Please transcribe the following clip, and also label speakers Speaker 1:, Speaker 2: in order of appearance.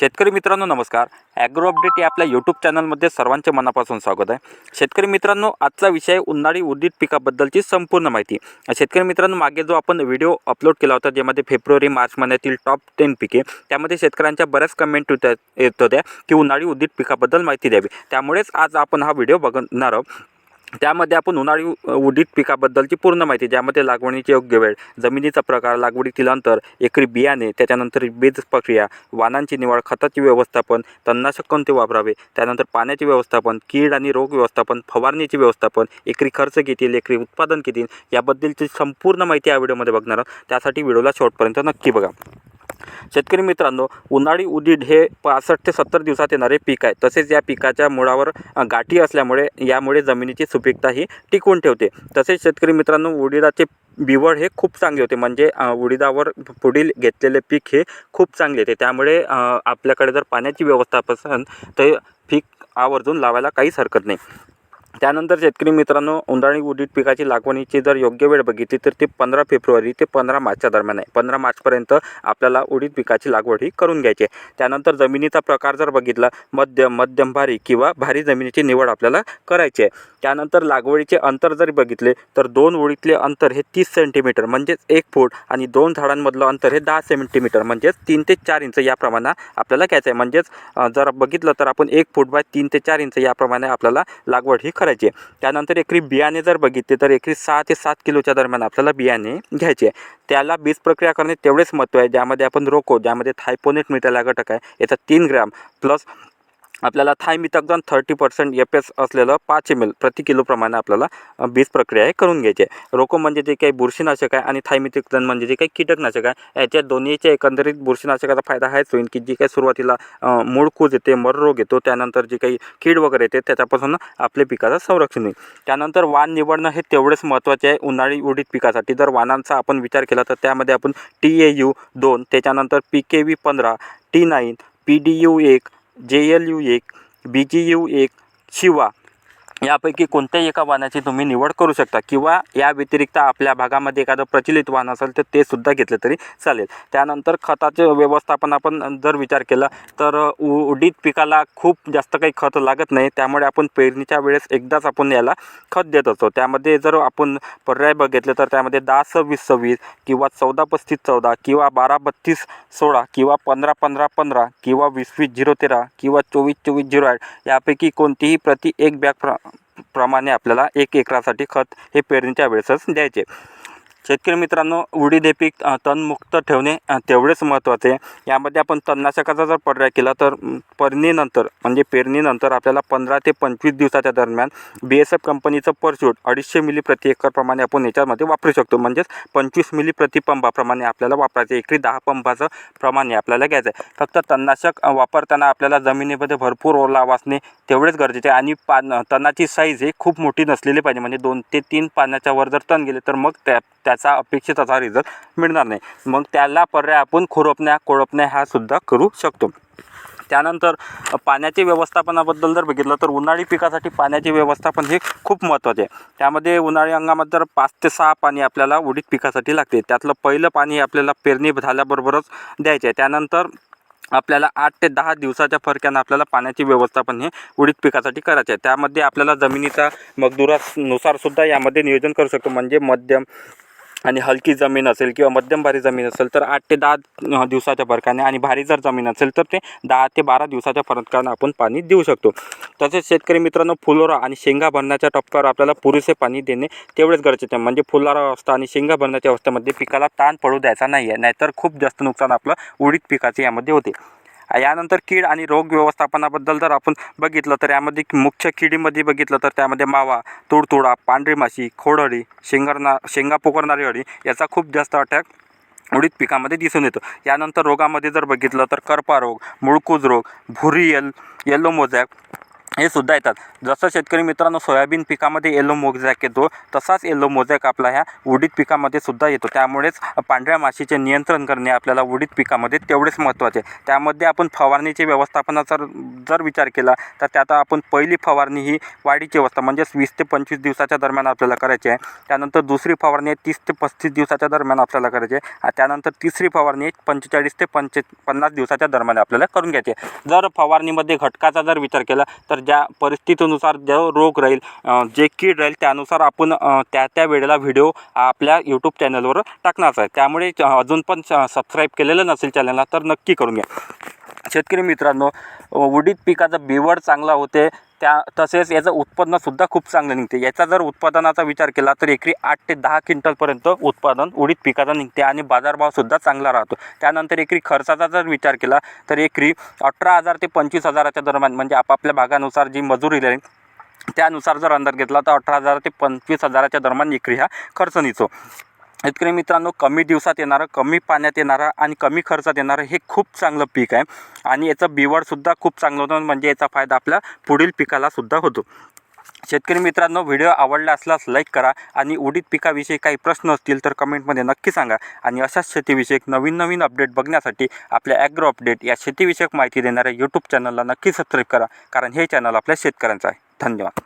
Speaker 1: शेतकरी मित्रांनो नमस्कार. ॲग्रो अपडेट या आपल्या यूट्यूब चॅनलमध्ये सर्वांचे मनापासून स्वागत आहे. शेतकरी मित्रांनो आजचा विषय उन्हाळी उद्दित पिकाबद्दलची संपूर्ण माहिती. शेतकरी मित्रांनो मागे जो आपण व्हिडिओ अपलोड केला होता ज्यामध्ये फेब्रुवारी मार्च महिन्यातील टॉप टेन पिके त्यामध्ये शेतकऱ्यांच्या बऱ्याच कमेंट होत्या येत होत्या की उन्हाळी उद्दित पिकाबद्दल माहिती द्यावी. त्यामुळेच आज आपण हा व्हिडिओ बघणार आहोत. त्यामध्ये आपण उन्हाळी उ- उडीद पिकाबद्दलची पूर्ण माहिती ज्यामध्ये लागवडीची योग्य वेळ जमिनीचा प्रकार लागवडीतील अंतर एकरी बियाणे त्याच्यानंतर बीज प्रक्रिया वाणांची निवड खताची व्यवस्थापन तणनाशक कोणते वापरावे त्यानंतर पाण्याचे व्यवस्थापन कीड आणि रोग व्यवस्थापन फवारणीचे व्यवस्थापन एकरी खर्च किती एकरी उत्पादन किती याबद्दलची संपूर्ण माहिती या व्हिडिओमध्ये बघणार आहोत. त्यासाठी व्हिडिओला शेवटपर्यंत नक्की बघा. शेतकरी मित्रांनो उन्हाळी उडीद हे पासष्ट ते सत्तर दिवसात येणारे पीक आहे. तसेच या पिकाच्या मुळावर गाठी असल्यामुळे यामुळे जमिनीची सुपीकता ही टिकवून ठेवते. तसेच शेतकरी मित्रांनो उडीदाचे बिवड हे खूप चांगले होते. म्हणजे उडीदावर पुढील घेतलेले पीक हे खूप चांगले येते त्यामुळे आपल्याकडे जर पाण्याची व्यवस्था असेल तर पीक आवर्जून लावायला काहीच हरकत नाही. त्यानंतर शेतकरी मित्रांनो उन्हाळी उडीद पिकाची लागवडीची जर योग्य वेळ बघितली तर ती पंधरा फेब्रुवारी ते पंधरा मार्चच्या दरम्यान आहे. पंधरा मार्चपर्यंत आपल्याला उडीद पिकाची लागवड ही करून घ्यायची आहे. त्यानंतर जमिनीचा प्रकार जर बघितला मध्यम मध्यम भारी किंवा भारी जमिनीची निवड आपल्याला करायची आहे. त्यानंतर लागवडीचे अंतर जर बघितले तर दोन ओळीतले अंतर हे तीस सेंटीमीटर म्हणजेच एक फूट आणि दोन झाडांमधलं अंतर हे दहा सेंटीमीटर म्हणजेच तीन ते चार इंच याप्रमाणे आपल्याला घ्यायचं आहे म्हणजेच जर बघितलं तर आपण एक फूट बाय तीन ते चार इंच याप्रमाणे आपल्याला लागवड ही करायची आहे. त्यानंतर एकरी बियाणे जर बघितले तर एकरी सहा ते सात किलोच्या दरम्यान आपल्याला बियाणे घ्यायचे आहे. त्याला बीज प्रक्रिया करणे तेवढेच महत्त्व आहे ज्यामध्ये आपण रोको ज्यामध्ये थायपोनेट मिटायला घटक आहे याचा तीन ग्रॅम प्लस आपल्याला thiamethoxam thirty percent F S असलेलं पाच एम एल प्रति किलोप्रमाणे आपल्याला बीज प्रक्रिया हे करून घ्यायची आहे. रोको म्हणजे जे काही बुरशीनाशक आहे आणि थायमिथॉक्झॉन म्हणजे जे काही कीटकनाशक आहे याच्या दोन्हीच्या एकंदरीत बुरशीनाशकाचा फायदा हाच होईल की जी काही सुरुवातीला मूळ कूज येते मर रोग येतो त्यानंतर जे काही कीड वगैरे येते त्याच्यापासून आपल्या पिकाचं संरक्षण होईल. त्यानंतर वाण निवडणं हे तेवढेच महत्त्वाचे आहे. उन्हाळी उडीद पिकासाठी जर वाणांचा आपण विचार केला तर त्यामध्ये आपण टी ए यू दोन त्याच्यानंतर पी के व्ही पंधरा T nine P D U एक जे एल यू एक बी जी यू एक शिवा यापैकी कोणत्याही एका वाहनाची तुम्ही निवड करू शकता किंवा या व्यतिरिक्त आपल्या भागामध्ये एखादं प्रचलित वाहन असेल तर ते सुद्धा घेतलं तरी चालेल. त्यानंतर खताचे व्यवस्थापन आपण जर विचार केला तर उ- उडीद पिकाला खूप जास्त काही खत लागत नाही. त्यामुळे आपण पेरणीच्या वेळेस एकदाच आपण याला खत देत असतो. त्यामध्ये जर आपण पर्याय बघितले तर त्यामध्ये दहा सव्वीस सव्वीस किंवा चौदा पस्तीस चौदा किंवा बारा बत्तीस सोळा किंवा पंधरा पंधरा पंधरा किंवा वीस वीस झिरो तेरा किंवा चोवीस चोवीस झिरो आठ यापैकी कोणतीही प्रति एक बॅग प्र प्रमाणे आपल्याला एक एकरासाठी खत हे पेरणीच्या वेळेसच द्यायचे. शेतकरी मित्रांनो उडीद हे पीक तणमुक्त ठेवणे तेवढेच महत्त्वाचे आहे. यामध्ये आपण तणनाशकाचा जर पर्याय केला तर पेरणीनंतर म्हणजे पेरणीनंतर आपल्याला पंधरा ते पंचवीस दिवसाच्या दरम्यान बी एस एफ कंपनीचं परशूट अडीचशे मिली प्रति एकरप्रमाणे आपण याच्यामध्ये वापरू शकतो. म्हणजेच पंचवीस मिली प्रति पंपाप्रमाणे आपल्याला वापरायचं एकरी दहा पंपाचं प्रमाणे आपल्याला घ्यायचं आहे. फक्त तणनाशक वापरताना आपल्याला जमिनीमध्ये भरपूर ओलावा असणे तेवढेच गरजेचे आहे. आणि पान तणाची साईज ही खूप मोठी नसलेली पाहिजे. म्हणजे दोन ते तीन पाण्याच्या वर जर तण गेले तर मग त्या त्याचा अपेक्षित असा रिझल्ट मिळणार नाही. मग त्याला पर्याय आपण खुरपण्या कोळपण्या ह्या सुद्धा करू शकतो. त्यानंतर पाण्याचे व्यवस्थापनाबद्दल जर बघितलं तर उन्हाळी पिकासाठी पाण्याचे व्यवस्थापन हे खूप महत्त्वाचे आहे. त्यामध्ये उन्हाळी हंगामात जर पाच ते सहा पाणी आपल्याला उडीद पिकासाठी लागते. त्यातलं पहिलं पाणी आपल्याला पेरणी झाल्याबरोबरच द्यायचे आहे. त्यानंतर आपल्याला आठ ते दहा दिवसाच्या फरक्यानं आपल्याला पाण्याचे व्यवस्थापन हे उडीद पिकासाठी करायचे आहे. त्यामध्ये आपल्याला जमिनीचा मजदुरानुसारसुद्धा यामध्ये नियोजन करू शकतो. म्हणजे मध्यम आणि हलकी जमीन असेल किंवा मध्यम भारी जमीन असेल तर आठ ते दहा दिवसाच्या फरकाने आणि भारी जर जमीन असेल तर ते दहा ते बारा दिवसाच्या फरकाने आपण पाणी देऊ शकतो. तसेच शेतकरी मित्रांनो फुलोरा आणि शेंगा भरण्याच्या टप्प्यावर आपल्याला पुरेसे पाणी देणे तेवढेच गरजेचे आहे. म्हणजे फुलोरा अवस्था आणि शेंगा भरण्याच्या अवस्थेमध्ये पिकाला ताण पडू द्यायचा नाही आहे नाहीतर खूप जास्त नुकसान आपलं उडीद पिकाचे यामध्ये होते. यानंतर कीड आणि रोग व्यवस्थापनाबद्दल जर आपण बघितलं तर यामध्ये मुख्य किडीमध्ये बघितलं तर त्यामध्ये मावा तुडतुडा पांढरी माशी खोडअळी शेंगरना शेंगा पोकरणारी अळी याचा खूप जास्त अटॅक उडीद पिकामध्ये दिसून येतो. यानंतर रोगामध्ये जर बघितलं तर करपा रोग मुळकूज रोग भुरी येल येल्लो मोजॅक हे सुद्धा येतात. जसं शेतकरी मित्रांनो सोयाबीन पिकामध्ये येलो मोझॅक येतो तसाच येलो मोझॅक आपला ह्या उडीद पिकामध्ये सुद्धा येतो. त्यामुळेच पांढऱ्या माशीचे नियंत्रण करणे आपल्याला उडीद पिकामध्ये तेवढेच महत्त्वाचे त्यामध्ये आपण फवारणीचे व्यवस्थापनाचा जर जर विचार केला तर त्यात आपण पहिली फवारणी ही वाढीची अवस्था म्हणजेच वीस ते पंचवीस दिवसाच्या दरम्यान आपल्याला करायची आहे. त्यानंतर दुसरी फवारणी आहे तीस ते पस्तीस दिवसाच्या दरम्यान आपल्याला करायची आहे. आणि त्यानंतर तिसरी फवारणी पंचेचाळीस ते पंचे पन्नास दिवसाच्या दरम्यान आपल्याला करून घ्यायची आहे. जर फवारणीमध्ये घटकाचा जर विचार केला तर ज्या परिस्थितीनुसार जो रोग राहील जे कीड राहील त्यानुसार आपण त्या त्या वेळेला व्हिडिओ आपल्या यूट्यूब चॅनलवर टाकणार आहे. त्यामुळे अजून पण सबस्क्राईब केलेलं नसेल चॅनलला तर नक्की करून घ्या. शेतकरी मित्रांनो उडीद पिकाचा बिवड चांगला होते. त्या तसेच याचं उत्पन्नसुद्धा खूप चांगलं निघते. याचा जर उत्पादनाचा विचार केला तर एकरी आठ ते दहा क्विंटलपर्यंत उत्पादन उडीद पिकाचा निघते आणि बाजारभावसुद्धा चांगला राहतो. त्यानंतर एकरी खर्चाचा जर विचार केला तर एकरी अठरा हजार ते पंचवीस हजाराच्या दरम्यान म्हणजे आपापल्या भागानुसार जी मजुरी राहील त्यानुसार जर अंदाज घेतला तर अठरा हजार ते पंचवीस हजाराच्या दरम्यान एकरी हा खर्च निचो शेतकरी मित्रांनो कमी दिवसात येणारं कमी पाण्यात येणारं आणि कमी खर्चात येणारं हे खूप चांगलं पीक आहे. आणि याचं बिवडसुद्धा खूप चांगलं होतं म्हणजे याचा फायदा आपल्या पुढील पिकालासुद्धा होतो. शेतकरी मित्रांनो व्हिडिओ आवडला असल्यास लाईक करा आणि उडीद पिकाविषयी काही प्रश्न असतील तर कमेंटमध्ये नक्की सांगा. आणि अशाच शेतीविषयक नवीन नवीन अपडेट बघण्यासाठी आपल्या ॲग्रो अपडेट या शेतीविषयक माहिती देणाऱ्या यूट्यूब चॅनलला नक्की सबस्क्राईब करा कारण हे चॅनल आपल्या शेतकऱ्यांचं आहे. धन्यवाद.